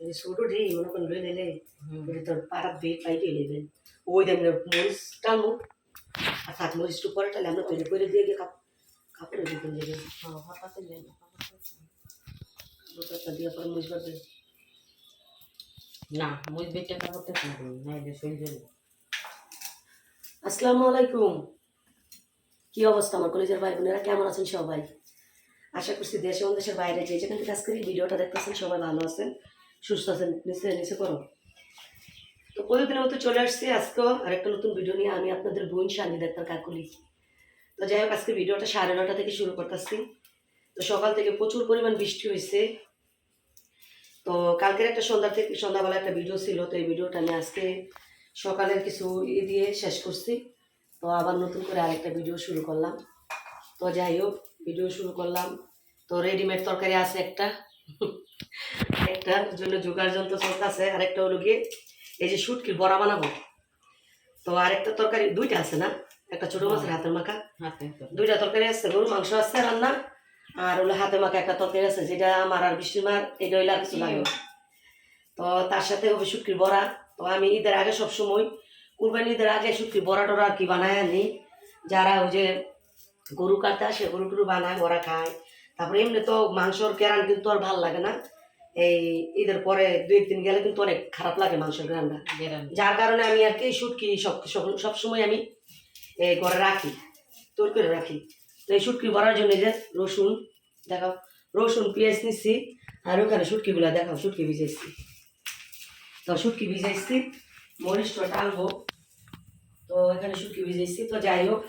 এই ছোটো মনে করেন লই নিলে হুম। তোর পাড়ার বেড পাইতে নেবেন ওই দেন মরিচ টালমু আর থাক মরিচ টু পরে টালে আমরা তৈরি করে দিয়ে গিয়ে কাপ কাপড়ে দিতে দেবে হ্যাঁ, দিয়ে পরে মরিচ বাড়বে না মুই বেটে কাপড়টা না এটা সহ্য আসসালামু আলাইকুম। কি অবস্থা আমার কলেজের ভাই বোনেরা? কেমন আছেন সবাই? আশা করছি দেশে এবং দেশের বাইরে যে যেখান থেকে আজকের এই ভিডিওটা দেখতেছেন সবাই ভালো আছেন। সুস্থ আছেন নিচে নিচে করো তো প্রতিদিনের মতো চলে আসছি আজকেও আরেকটা নতুন ভিডিও নিয়ে আমি আপনাদের বোন শান্তি ডাক্তার কাকুলি। তো যাই হোক আজকে ভিডিওটা সাড়ে নটা থেকে শুরু করতেছি। তো সকাল থেকে প্রচুর পরিমাণ বৃষ্টি হয়েছে। তো কালকের একটা সন্ধ্যা থেকে সন্ধ্যাবেলা একটা ভিডিও ছিল, তো এই ভিডিওটা আমি আজকে সকালের কিছু ই দিয়ে শেষ করছি। তো আবার নতুন করে আরেকটা ভিডিও শুরু করলাম। তো যাই হোক ভিডিও শুরু করলাম। তো রেডিমেড তরকারি আছে একটা। একটার জন্য জোগাড় যন্ত্র চলতেছে আরেকটা হলো গিয়ে এই যে শুটকির বড়া বানাবো। তো আরেকটা তরকারি দুইটা আছে না? একটা ছোট মাছের হাতের মাখা। দুইটা তরকারি আছে গরুর মাংস আছে রান্না। আর হলো হাতে মাখা একটা তরকারি আছে যেটা আমার আর বৃষ্টির মার এটা হইলে আর কিছু লাগে তো তার সাথে হবে শুটকির বড়া। তো আমি ঈদের আগে সবসময় কুরবানি ঈদের আগে শুটকির বড়া টড়া আর কি বানায় আনি। যারা ওই যে গরু কাটতে আসে গরু টরু বানায় ওরা খায়। তারপরে এমনি তো মাংসর কেরান কিন্তু আর ভালো লাগে না। এই ঈদের পরে দুই দিন গেলে কিন্তু অনেক খারাপ লাগে মাংসের গেরান। যার কারণে আমি আর কি শুটকি সব সব- সবসময় আমি এই ঘরে রাখি তৈরি করে রাখি। তো এই শুটকি ভরার জন্য যে রসুন দেখাও। রসুন পেঁয়াজ নিচ্ছি আর ওখানে শুটকিগুলো দেখাও শুটকি ভিজাইছি। তো শুটকি ভিজাইছি মরিচটা টালবো তো এখানে শুটকি ভিজাইছি। তো যাই হোক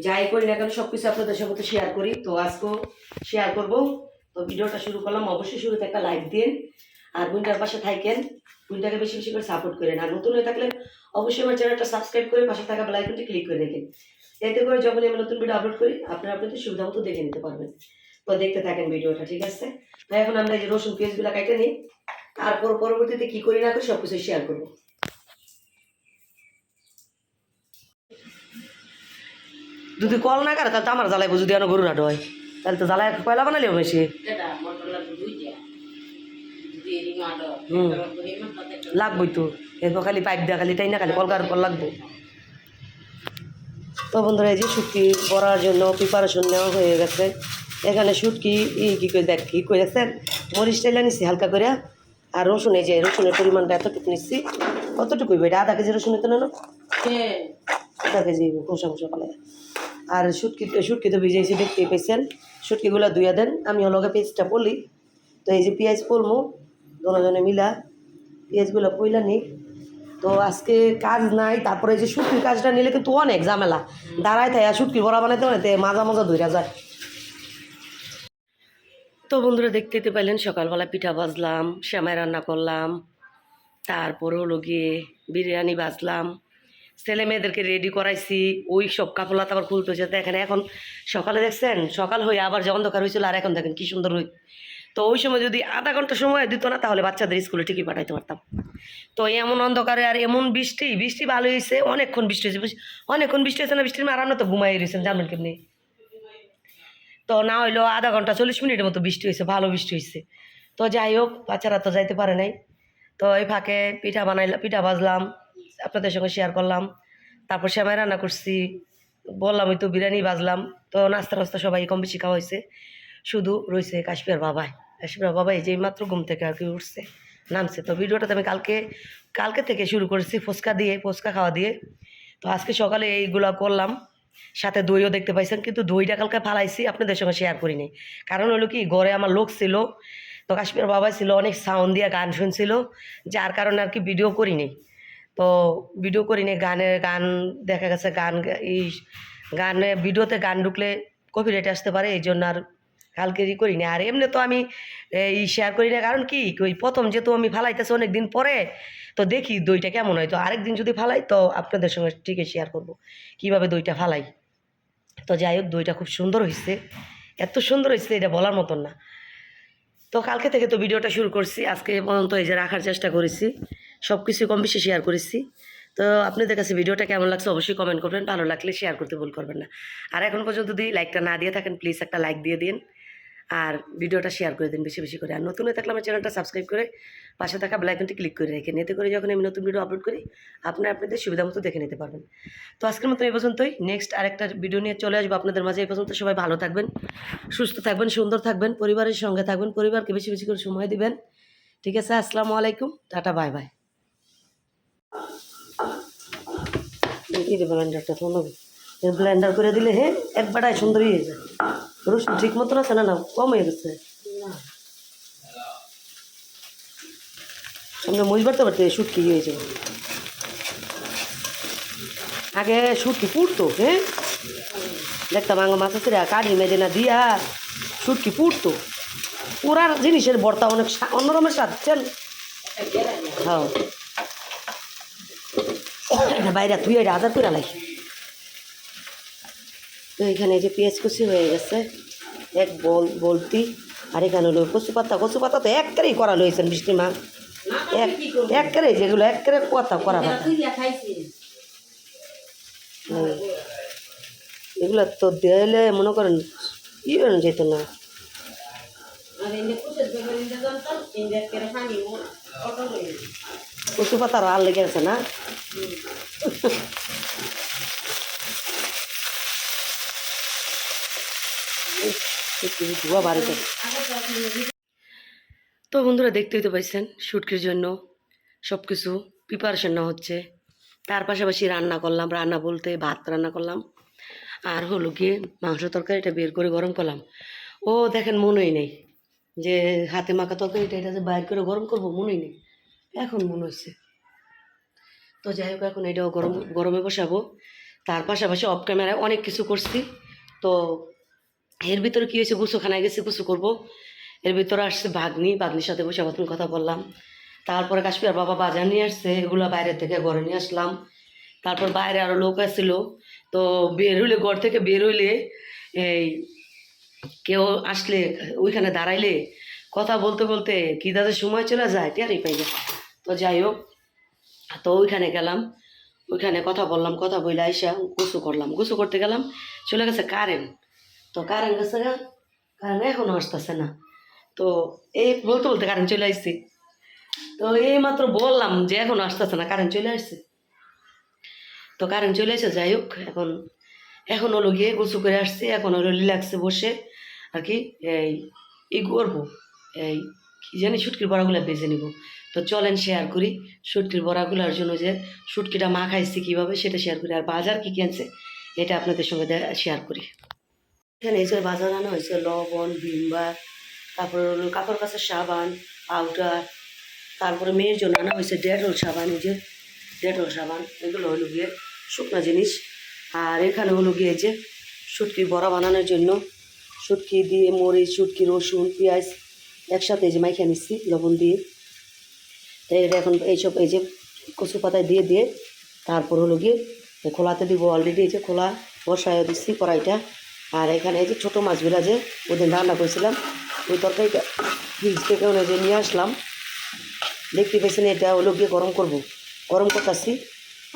যাই করি না কেন সব কিছু আপনাদের সাথে শেয়ার করি। তো আজকেও শেয়ার করব। তো ভিডিওটা শুরু করলাম। অবশ্যই শুরুতে একটা লাইক দিন আর বোনটার পাশে থাকেন। বোনটাকে বেশি বেশি করে সাপোর্ট করেন। আর নতুন হয়ে থাকলে অবশ্যই আমার চ্যানেলটা সাবস্ক্রাইব করে পাশে থাকা বেলাইকনটি ক্লিক করে রেখেন এতে করে যখন আমি নতুন ভিডিও আপলোড করি, আপনারা আপনাদের সুবিধা মতো দেখে নিতে পারবেন। তো দেখতে থাকেন ভিডিওটা, ঠিক আছে? তো এখন আমরা এই যে রসুন পেঁয়াজগুলো কেটে নিই। তারপর পরবর্তীতে কি করি না করি সব কিছু শেয়ার করব। যদি কল না করে তাহলে আমার জ্বালাইবো, যদি আমার গরু নাটো হয়। তাহলে তো জ্বালাই কয়লা বানালেও বেশি। হুম। লাগবোই তো। এরপর খালি পাইপ দেওয়া খালি তাই না খালি কলকার কল লাগবো। তো বন্ধুরা এই যে শুটকি বড়ার জন্য প্রিপারেশন নেওয়া হয়ে গেছে। এখানে শুটকি ই কী করে দেখ কী করে দেখছেন? মরিচ টাইলা নিচ্ছি হালকা করে আর রসুন এই যে রসুনের পরিমাণটা এতটুকু নিচ্ছি কতটুকু এটা? আধা কেজি রসুন নিতে নেন আধা কেজি কষা কষা পালে আর শুটকি শুটকি তো ভিজাইছি দেখতেই পেয়েছেন শুটকিগুলো ধুইয়া দেন। আমি হলগে পেঁয়াজটা পলি, তো এই যে পেঁয়াজ পলমু দুজনে মিলা পেঁয়াজগুলো পইলা নি তো আজকে কাজ নাই, তারপরে যে শুটকির কাজটা নিলে কিন্তু অনেক ঝামেলা। দাঁড়ায় থাকে আর শুটকি বড়া বানাইতে বানাইতে মাজা মাজা ধইরা যায়। তো বন্ধুরা দেখতে পাইলেন, সকালবেলা পিঠা ভাজলাম শ্যামাই রান্না করলাম, তারপরে হলো গিয়ে বিরিয়ানি ভাজলাম। ছেলে মেয়েদেরকে রেডি করাইছি, ওই সব কাপড় আবার খুলতেছে তো এখানে এখন সকালে দেখছেন, সকাল হয়ে আবার যে অন্ধকার হয়েছিল আর এখন দেখেন কি সুন্দর হই তো ওই সময় যদি আধা ঘণ্টা সময় দিত না, তাহলে বাচ্চাদের স্কুলে ঠিকই পাঠাইতে পারতাম। তো এমন অন্ধকারে আর এমন বৃষ্টি বৃষ্টি ভালো হয়েছে অনেকক্ষণ বৃষ্টি হয়েছে অনেকক্ষণ বৃষ্টি হয়েছে না, বৃষ্টির মারানো তো ঘুমাই রয়েছেন জানবেন কেমনি? তো না হইলেও আধা ঘণ্টা চল্লিশ মিনিটের মতো বৃষ্টি হয়েছে ভালো বৃষ্টি হয়েছে তো যাই হোক, বাচ্চারা তো যাইতে পারে নাই। তো এই ফাঁকে পিঠা বানাইলাম পিঠা ভাজলাম। আপনাদের সঙ্গে শেয়ার করলাম। তারপর সেমাই রান্না করছি। বললাম, ওই তো বিরিয়ানি বাজলাম তো নাস্তা টাস্তা সবাই কম বেশি খাওয়া হয়েছে। শুধু রয়েছে কাশ্মীর বাবাই। কাশ্মীর বাবাই যেই মাত্র ঘুম থেকে আর কি উঠছে, নামছে। তো ভিডিওটাতে আমি কালকে কালকে থেকে শুরু করেছি ফুচকা দিয়ে, ফুচকা খাওয়া দিয়ে। তো আজকে সকালে এইগুলো করলাম। সাথে দইও দেখতে পাইছেন, কিন্তু দইটা কালকে ফালাইছি, আপনাদের সঙ্গে শেয়ার করিনি। কারণ হলো কি, ঘরে আমার লোক ছিল। তো কাশ্মীর বাবাই ছিল, অনেক সাউন্ড দিয়ে গান শুনছিল, যার কারণে আর কি ভিডিও করিনি। তো ভিডিও করি করিনি গানের গান, দেখা গেছে গান এই গানে ভিডিওতে গান ঢুকলে কপিরাইট আসতে পারে, এই জন্য আর কালকেরই করি না আর এমনি তো আমি, এই শেয়ার করি না, কারণ কি, ওই প্রথম যেহেতু আমি ফালাইতেছি অনেক দিন পরে, তো দেখি দইটা কেমন হয়। তো আরেকদিন যদি ফালাই, তো আপনাদের সঙ্গে ঠিকই শেয়ার করব, কীভাবে দইটা ফালাই। তো যাই হোক, দইটা খুব সুন্দর হয়েছে এত সুন্দর হয়েছে এটা বলার মতন না। তো কালকে থেকে তো ভিডিওটা শুরু করছি, আজকে পর্যন্ত এই যে রাখার চেষ্টা করেছি। সব কিছু কম বেশি শেয়ার করেছি। তো আপনাদের কাছে ভিডিওটা কেমন লাগছে অবশ্যই কমেন্ট করবেন, ভালো লাগলে শেয়ার করতে ভুল করবেন না। আর এখন পর্যন্ত যদি লাইকটা না দিয়ে থাকেন প্লিজ একটা লাইক দিয়ে দিন। আর ভিডিওটা শেয়ার করে দিন বেশি বেশি করে। আর নতুন হয়ে থাকলে আমার চ্যানেলটা সাবস্ক্রাইব করে পাশে থাকা বেলাইকনটি ক্লিক করে রেখে এতে করে যখন আমি নতুন ভিডিও আপলোড করি আপনারা আপনাদের সুবিধা মতো দেখে নিতে পারবেন। তো আজকের মতো এই পর্যন্তই। নেক্সট আরেকটা ভিডিও নিয়ে চলে আসব আপনাদের মাঝে। এই পর্যন্ত সবাই ভালো থাকবেন, সুস্থ থাকবেন, সুন্দর থাকবেন, পরিবারের সঙ্গে থাকবেন, পরিবারকে বেশি বেশি করে সময় দিবেন। ঠিক আছে, আসসালামু আলাইকুম। টাটা বাই বাই ব্লেন্ডারটা তো ব্লেন্ডার করে দিলে হে একবারটাই সুন্দরই হয়ে যায়। রসুন ঠিক মতন আছে না না, কম হয়ে গেছে। সামনে মুজ বাড়তে বাড়তে শুটকি হয়ে যাবে। আগে শুটকি পুড়তো হ্যাঁ দেখতাম আঙ্গ মাছ আছে কাঠি মেজে না দিয়া শুটকি পুড়তো। পুরার জিনিসের বর্তা অনেক অন্যরকমের স্বাদ হ্যাঁ। এটা বাইরে, তুই এটা আদার করে লাই তো এখানে যে পেঁয়াজ কুচি হয়ে গেছে, এক বল, বলতি, আর এখানে হলো কচু পাতা কচু পাতা তো একবারেই করা লইছেন বৃষ্টি মা। এক একবারে যেগুলো একবারে কথা করা পাতা হুম। এগুলো তো দিলে মনে করেন ইয়ে যেত না। কচু পাতা আর লেগে আছে না? তো বন্ধুরা দেখতেই তো পাইছেন, শুটকির জন্য সব কিছু প্রিপারেশন নেওয়া হচ্ছে। তার পাশাপাশি রান্না করলাম, রান্না বলতে ভাত রান্না করলাম, আর হলো গিয়ে মাংস তরকারিটা বের করে গরম করলাম। ও দেখেন মনেই নেই যে হাতে মাখা তরকারিটা এটা যে বাইর করে গরম করব, মনেই নেই। এখন মনে হচ্ছে তো যাই হোক, এখন এটাও গরম গরমে বসাবো। তার পাশাপাশি অফ ক্যামেরায় অনেক কিছু করছি। তো এর ভিতরে কী হয়েছে গুছোখানায় গেছি, গুসু করব। এর ভিতরে আসছে বাগনি বাগনির সাথে বসে মতন কথা বললাম। তারপরে কাশ্মীর বাবা বাজার নিয়ে আসছে, এগুলো বাইরে থেকে ঘরে নিয়ে আসলাম। তারপর বাইরে আরও লোক আসছিল তো বের হইলে, ঘর থেকে বের হইলে এই কেউ আসলে ওইখানে দাঁড়াইলে কথা বলতে বলতে কি তাদের সময় চলে যায়, টেরই পাই তো যাই হোক তো ওইখানে গেলাম, ওইখানে কথা বললাম, কথা বলে আইসা গোসু করলাম। গোসু করতে গেলাম, চলে গেছে কারেন্ট। তো কারেন্ট গেছে গা, কারেন্ট এখনও আসতেছে না। তো এই বলতে বলতে কারেন্ট চলে আসছি তো এই মাত্র বললাম যে এখন আসতেছে না, কারেন্ট চলে আসছে তো কারেন্ট চলে এসে যাই হোক, এখন এখন হলো গিয়ে গোসু করে আসছি, এখন হলো রিল্যাক্সে বসে, আর কি, এই ই করব, এই কি জানি ছুটকির বড়াগুলো বেজে নিব। তো চলেন শেয়ার করি শুটকির বড়াগুলোর জন্য যে শুটকিটা মা খাইছি কীভাবে সেটা শেয়ার করি। আর বাজার কী কিনছে এটা আপনাদের সঙ্গে শেয়ার করি। এখানে যে বাজার আনা হয়েছে লবণ ভিমবার তারপরে হলো কাপড় কাচার সাবান পাউডার তারপরে মেয়ের জন্য আনা হয়েছে ডেটল সাবান, এই যে ডেটল সাবান, এগুলো হলো গিয়ে শুকনো জিনিস। আর এখানে হলো গিয়ে যে শুটকির বড়া বানানোর জন্য শুটকি দিয়ে মরিচ, শুটকি, রসুন, পেঁয়াজ একসাথে এই যে মাইখে নিচ্ছি, লবণ দিয়ে। এটা এখন এইসব, এই যে কচু পাতায় দিয়ে দিয়ে তারপর হলো গিয়ে খোলাতে দিব অলরেডি এই যে খোলা বসায় দিচ্ছি কড়াইটা। আর এখানে এই যে ছোটো মাছগুলো যে ওদিন রান্না করেছিলাম, ওই তরকারিটা ফ্রিজ থেকে ওনে যে নিয়ে আসলাম, দেখতে পেয়েছেন এটা হলো গিয়ে গরম করব। গরম করতেছি,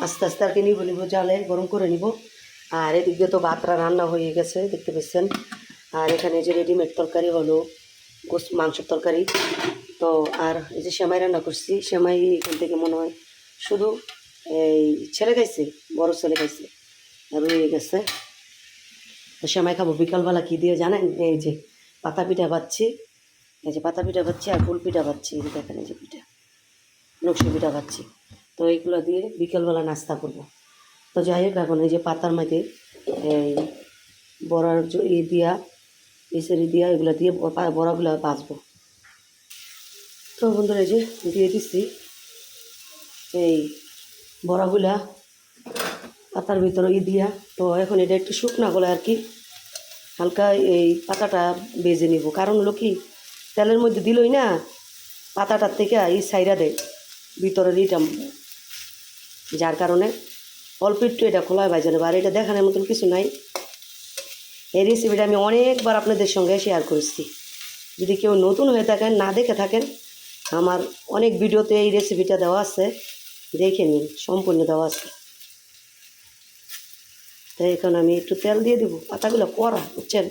আস্তে আস্তে আর কি নিব নিব, জালে গরম করে নিব। আর এদিক দিয়ে তো ভাতটা রান্না হয়ে গেছে, দেখতে পেয়েছেন আর এখানে যে রেডিমেড তরকারি হলো মাংসের তরকারি তো আর এই যে সেমাই রান্না করছি, সেমাই এখান থেকে মনে হয় শুধু এই ছেলে খাইছে, বড় ছেলে খাইছে, আর রয়ে গেছে। তো সেমাই খাব বিকালবেলা, কী দিয়ে জানেন? এই যে পাতা পিঠা পাচ্ছি এই যে পাতা পিঠা পাচ্ছি আর ফুল পিঠা পাচ্ছি এই দেখেন এই যে পিঠা, নকশি পিঠা পাচ্ছি তো এইগুলো দিয়ে বিকেলবেলা নাস্তা করব। তো যাই হোক, এখন এই যে পাতার মধ্যে এই বড়ার জ- ই দিয়া এসেরি দিয়া, এগুলো দিয়ে বড়াগুলো বাঁচবো তো বন্ধুরা এই যে দিয়ে দিচ্ছি এই বড়াগুলা, পাতার ভিতরে ই দিয়া। তো এখন এটা একটু শুকনা গলা আর কি হালকা এই পাতাটা বেজে নিব। কারণ হলো কি, তেলের মধ্যে দিলই না, পাতাটার থেকে এই সাইরা দেয় ভিতরের ইটা। যার কারণে অল্প একটু এটা খোলায় বাজে নেব। আর এটা দেখানোর মতন কিছু নাই। এই রেসিপিটা আমি অনেকবার আপনাদের সঙ্গে শেয়ার করেছি। যদি কেউ নতুন হয়ে থাকেন, না দেখে থাকেন আমার অনেক ভিডিওতে এই রেসিপিটা দেওয়া আছে। দেখে নিন, সম্পূর্ণ দেওয়া আছে। তাই এখন আমি একটু তেল দিয়ে দিব। পাতাগুলো করা বুঝছেন?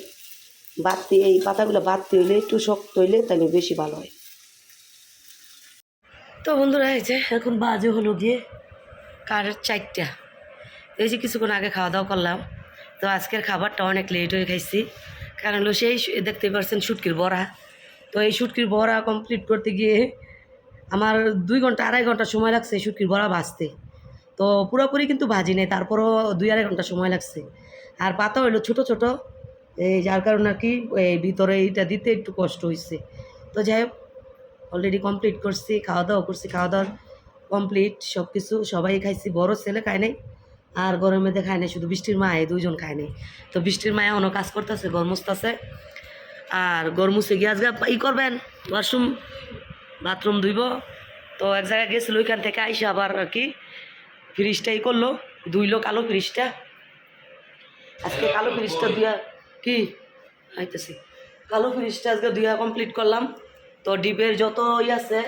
বাড়তি, এই পাতাগুলো বাড়তি হইলে, একটু শক্ত হইলে তাহলে বেশি ভালো হয়। তো বন্ধুরা, এই যে এখন বাজে হলো গিয়ে কার চারটা। এই যে কিছুক্ষণ আগে খাওয়া দাওয়া করলাম। তো আজকের খাবারটা অনেক লেট হয়ে খাইছি। কারণ হলো সেই দেখতে পারছেন শুটকির বড়া। তো এই শুটকির বড়া কমপ্লিট করতে গিয়ে আমার দুই ঘণ্টা, আড়াই ঘণ্টা সময় লাগছে শুটকির বড়া ভাজতে। তো পুরোপুরি কিন্তু ভাজি নেই, তারপরও দুই আড়াই ঘণ্টা সময় লাগছে। আর পাতা হইল ছোট ছোট। এই যার কারণে আর কি এই ভিতরে এইটা দিতে একটু কষ্ট হয়েছে তো যাই হোক অলরেডি কমপ্লিট করছি খাওয়া দাওয়া করছি খাওয়া দাওয়া কমপ্লিট সব কিছু সবাই খাইছি, বড় ছেলে খায় নাই, আর মধ্যে খায় নাই, শুধু বৃষ্টির মায়ে দুইজন খায় নাই। তো বৃষ্টির মায়ে অন্য কাজ করতেছে গরমুসতেছে আর গরমুসে গিয়ে আজকে ই করবেন, ওয়াশরুম, বাথরুম ধুইব। তো এক জায়গায় গেছিল, ওইখান থেকে আইসে আবার আর কি ফ্রিজটা ই করল, ধুইলো কালো ফ্রিজটা। আজকে কালো ফ্রিজটা দিয়া কি? আইতেছি। কালো ফ্রিজটা আজকে দুইয়া কমপ্লিট করলাম। তো ডিপের যত ই আছে,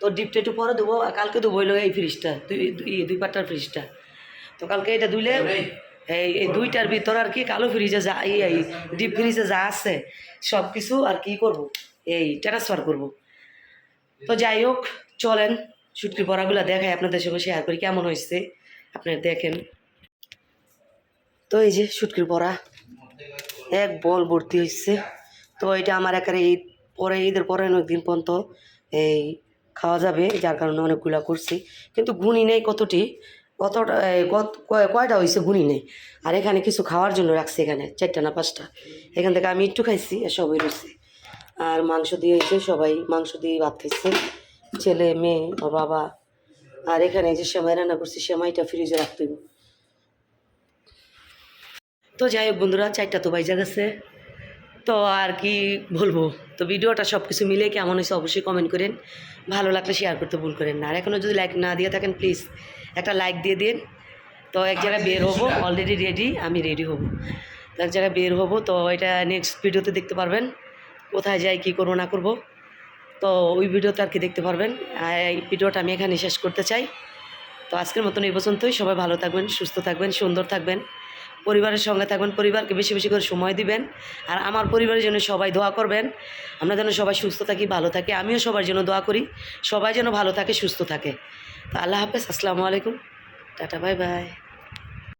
তো ডিপটা একটু পরে আর কালকে হইল এই ফ্রিজটা, দুই- দুই পাটার ফ্রিজটা। তো কালকে এটা ধুইলে এই এই দুইটার ভিতর আর কি কালো ফ্রিজে যা, এই ডিপ ফ্রিজে যা আছে সব কিছু আর কি করব? এই ট্রান্সফার করব। তো যাই হোক, চলেন শুটকি পড়াগুলো দেখাই আপনাদের সঙ্গে শেয়ার করি কেমন হয়েছে। আপনারা দেখেন। তো এই যে শুটকির পড়া, এক বল ভর্তি হয়েছে। তো এটা আমার একারে ঈদ পরে, ঈদের পরে অনেকদিন পর্যন্ত এই খাওয়া যাবে, যার কারণে অনেকগুলা করছি। কিন্তু গুণি নেই কতটি কতটা কয়টা হয়েছে গুণি নেই। আর এখানে কিছু খাওয়ার জন্য রাখছি এখানে, চারটা না পাঁচটা। এখান থেকে আমি একটু খাইছি সবাই রয়েছে আর মাংস দিয়ে হয়েছে সবাই মাংস দিয়ে ভাত খাইছে। ছেলে, মেয়ে বাবা। আর এখানে যে সেমাই রান্না করছি, সেমাইটা ফ্রিজে রাখতে। তো যাই হোক বন্ধুরা, চারটা তো বাইজা গেছে। তো আর কি বলব? তো ভিডিওটা সব কিছু মিলে কেমন হয়েছে অবশ্যই কমেন্ট করেন। ভালো লাগলে শেয়ার করতে ভুল করেন না। আর এখনও যদি লাইক না দিয়ে থাকেন প্লিজ একটা লাইক দিয়ে দিন। তো এক জায়গায় বের হব অলরেডি রেডি আমি রেডি হব। তো এক জায়গায় বের হব তো এটা নেক্সট ভিডিওতে দেখতে পারবেন কোথায় যাই কী করব না করব। তো ওই ভিডিওতে আর কি দেখতে পারবেন। এই ভিডিওটা আমি এখানে শেষ করতে চাই। তো আজকের মতন এই পর্যন্তই। সবাই ভালো থাকবেন সুস্থ থাকবেন সুন্দর থাকবেন। পরিবারের সঙ্গে থাকবেন পরিবারকে বেশি বেশি করে সময় দিবেন। আর আমার পরিবারের জন্য সবাই দোয়া করবেন। আমরা যেন সবাই সুস্থ থাকি ভালো থাকি। আমিও সবার জন্য দোয়া করি। সবাই যেন ভালো থাকে সুস্থ থাকে। তো আল্লাহ হাফেজ আসসালামু আলাইকুম। Tata bye bye.